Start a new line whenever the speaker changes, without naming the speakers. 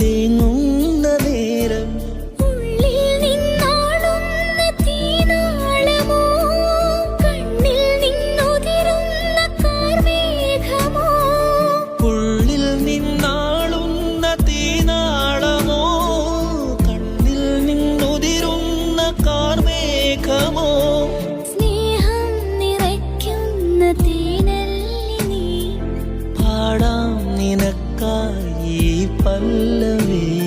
തേങ്ങുന്ന നേരം.
ഉള്ളിൽ മൗനം കണ്ണിൽ നിന്നുതിരുന്ന കാർമേഘമോ? സ്നേഹം നിറയ്ക്കുന്ന തേനല്ലി
பாடாம் நினக்காய் பல்லவே.